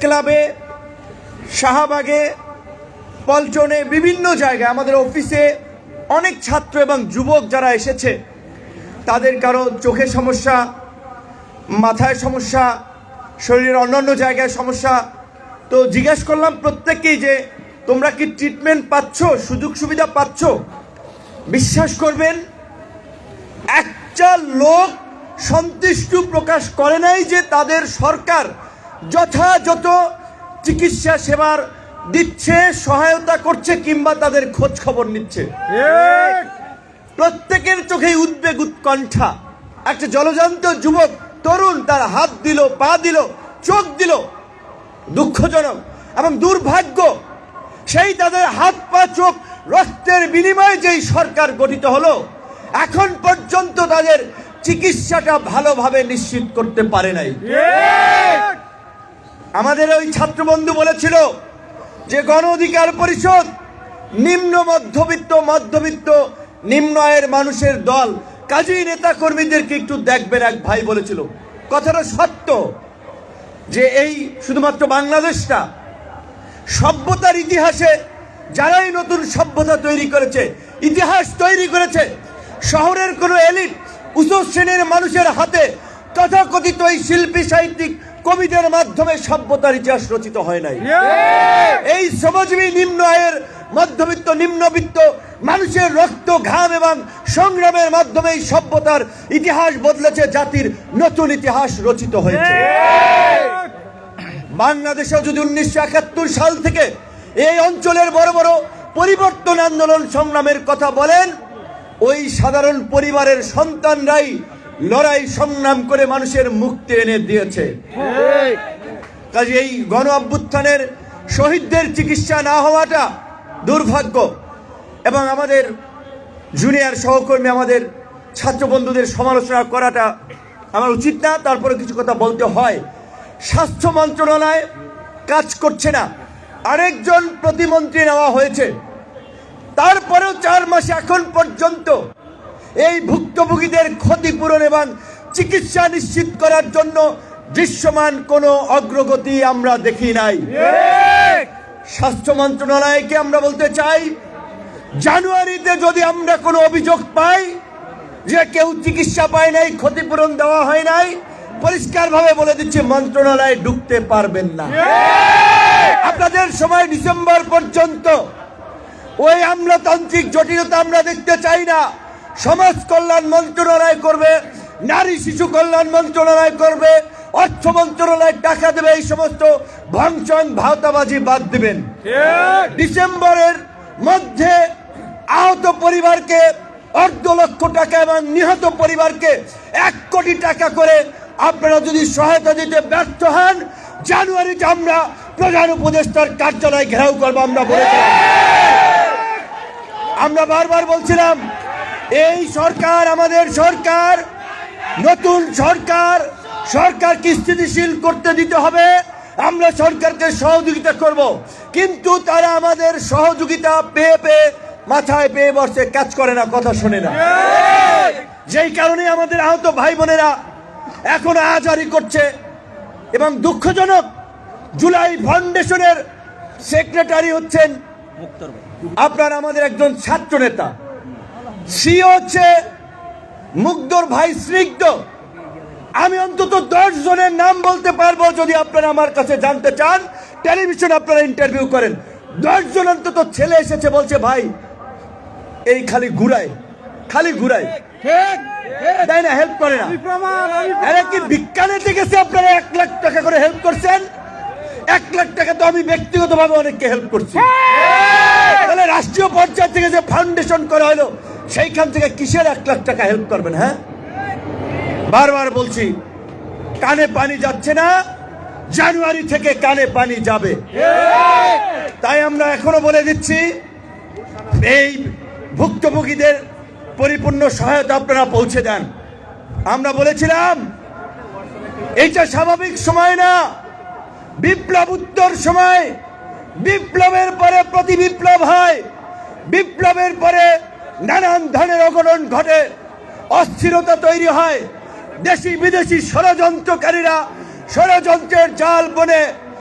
ক্লাবে শাহবাগে পল্টনে বিভিন্ন জায়গায় আমাদের অফিসে অনেক ছাত্র এবং যুবক যারা এসেছে, তাদের কারও চোখের সমস্যা, মাথায় সমস্যা, শরীরের অন্যান্য জায়গায় সমস্যা। তো জিজ্ঞেস করলাম প্রত্যেককেই যে, তোমরা কি ট্রিটমেন্ট পাচ্ছ? সুযোগ সুবিধা পাচ্ছ? বিশ্বাস করবেন, একটা লোক সন্তুষ্ট প্রকাশ করে নাই যে তাদের সরকার যথাযথ চিকিৎসা সেবার দিচ্ছে সহায়তা করছে কিংবা তাদের খোঁজ খবর নিচ্ছে। প্রত্যেকের চোখেই উদ্বেগ উৎকণ্ঠা। একটা জলজান্ত যুবক তরুণ তার হাত দিল পা দিল চোখ দিল। দুঃখজনক এবং দুর্ভাগ্য সেই তাদের হাত পা চোখ রক্তের বিনিময়ে যেই সরকার গঠিত হলো এখন পর্যন্ত তাদের চিকিৎসাটা ভালোভাবে নিশ্চিত করতে পারে নাই। আমাদের ওই ছাত্রবন্ধু বলেছিল যে গণ অধিকার পরিষদ নিম্ন মধ্যবিত্ত মধ্যবিত্ত নিম্ন আয়ের মানুষের দল। কাজী নেতা কর্মীদেরকে একটু দেখবেন, এক ভাই বলেছিল। কথাটা সত্য যে এই শুধুমাত্র বাংলাদেশটা সভ্যতার ইতিহাসে যারাই নতুন সভ্যতা তৈরি করেছে, ইতিহাস তৈরি করেছে, শহরের কোনো এলিট, উচ্চ শ্রেণির মানুষের হাতে তথাকথিত এই শিল্পী, সাহিত্যিক কবিদের মাধ্যমে সভ্যতার ইতিহাস রচিত হয় নাই। এই শ্রমজীবী নিম্ন আয়ের মধ্যবিত্ত নিম্নবিত্ত মানুষের রক্ত ঘাম এবং সংগ্রামের মাধ্যমে এই সভ্যতার ইতিহাস বদলেছে জাতির নতুন ইতিহাস রচিত হয়েছে। বাংলাদেশে যদি উনিশশো একাত্তর সাল থেকে এই অঞ্চলের বড় বড় পরিবর্তন আন্দোলন সংগ্রামের কথা বলেন ওই সাধারণ পরিবারের সন্তানরাই লড়াই সংগ্রাম করে মানুষের মুক্তি এনে দিয়েছে। কাজে এই গণ অভ্যুত্থানের শহীদদের চিকিৎসা না হওয়াটা দুর্ভাগ্য। এবং আমাদের জুনিয়র সহকর্মী আমাদের ছাত্র বন্ধুদের সমালোচনা করাটা আমার উচিত না তারপরে কিছু কথা বলতে হয়। স্বাস্থ্য মন্ত্রণালয় কাজ করছে না। আরেকজন প্রতিমন্ত্রী নেওয়া হয়েছে। তারপরেও চার মাস এখন পর্যন্ত এই ভুক্তভোগীদের ক্ষতিপূরণ এবং চিকিৎসা নিশ্চিত করার জন্য দৃশ্যমান কোনো অগ্রগতি আমরা দেখি নাই। স্বাস্থ্য মন্ত্রণালয়কে আমরা বলতে চাই, জানুয়ারিতে যদি আমরা কোনো অভিযোগ পাই যে কেউ চিকিৎসা পায় নাই, ক্ষতিপূরণ দেওয়া হয় নাই, পরিষ্কারভাবে বলে দিচ্ছি, মন্ত্রণালয়ে ঢুকতে পারবেন না। আপনাদের সময় ডিসেম্বর পর্যন্ত ওই আমলাতান্ত্রিক জটিলতা আমরা দেখতে চাই না। সমাজ কল্যাণ মন্ত্রণালয় করবে নারী শিশু কল্যাণ মন্ত্রণালয় করবে অর্থ মন্ত্রণালয় টাকা দেবে এই সমস্ত ভাঙচং ভাওতাবাজি বাদ দিবেন। ডিসেম্বরের মধ্যে আহত পরিবারকে অর্ধ লক্ষ টাকা এবং নিহত পরিবারকে এক কোটি টাকা করে আপনারা যদি সহায়তা দিতে ব্যর্থ হন জানুয়ারিতে আমরা প্রধান উপদেষ্টার কার্যালয় ঘেরাও করব আমরা বলেছিলাম। আমরা বারবার বলছিলাম এই সরকার আমাদের সরকার। নতুন সরকার। সরকারকে স্থিতিশীল করতে দিতে হবে। আমরা সরকারকে সহযোগিতা করব। কিন্তু তারা আমাদের সহযোগিতা পেয়ে পেয়ে মাথায় পেয়ে বসে, কাজ করে না, কথা শোনে না। যেই কারণে আমাদের আহত ভাই বোনেরা এখন আজারি করছে এবং দুঃখজনক জুলাই ফাউন্ডেশনের সেক্রেটারি হচ্ছেন আপনার আমাদের একজন ছাত্র নেতা। সি হচ্ছে মুগ্ধর ভাই স্নিগ্ধ। আমি অন্তত দশ জনের নাম বলতে পারব যদি আপনারা আমার কাছে জানতে চান। টেলিভিশন আপনারা ইন্টারভিউ করেন। দশ জন অন্তত ছেলে এসেছে বলছে ভাই এই খালি ঘুরায় খালি ঘুরায়। তাই না হেল্প করে না। আরে কি বিজ্ঞানীতে গেছে আপনারা এক লাখ টাকা করে হেল্প করছেন? এক লাখ টাকা তো আমি ব্যক্তিগতভাবে অনেককে হেল্প করছি। তাহলে রাষ্ট্রীয় পর্যায় থেকে যে ফাউন্ডেশন করা হলো সেইখান থেকে কিসের এক লাখ টাকা হেল্প করবেন হ্যাঁ? বারবার বলছি, কানে পানি যাচ্ছে না, জানুয়ারি থেকে কানে পানি যাবে। তাই আমরা এখনও বলে দিচ্ছি, এই ভুক্তভোগীদের পরিপূর্ণ সহায়তা আপনারা পৌঁছে দেন। আমরা বলেছিলাম, এইটা স্বাভাবিক সময় না, বিপ্লব উত্তর সময়, বিপ্লবের পরে প্রতি বিপ্লব হয়, বিপ্লবের পরে নানান ধরনের অগরণ ঘটে অস্থিরতা তৈরি হয়। দেশি বিদেশি ষড়যন্ত্রকারীরা ষড়যন্ত্রের জাল বনে